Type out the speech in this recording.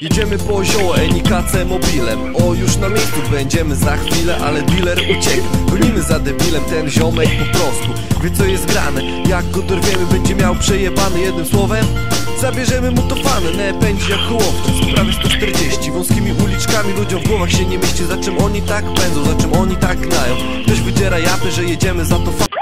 Jedziemy po zioło Enikace mobilem. O już na miejscu będziemy za chwilę Ale dealer uciekł. Gonimy za debilem ten ziomek po prostu. Wie co jest grane? Jak go dorwiemy będzie miał przejebany Jednym słowem? Zabierzemy mu to fanę, ne pędzi jak kołowczyc Prawie 140, wąskimi uliczkami Ludziom w głowach się nie mieści. Za czym oni tak pędzą, za czym oni tak gnają? Ktoś wydziera japy, że jedziemy za to fa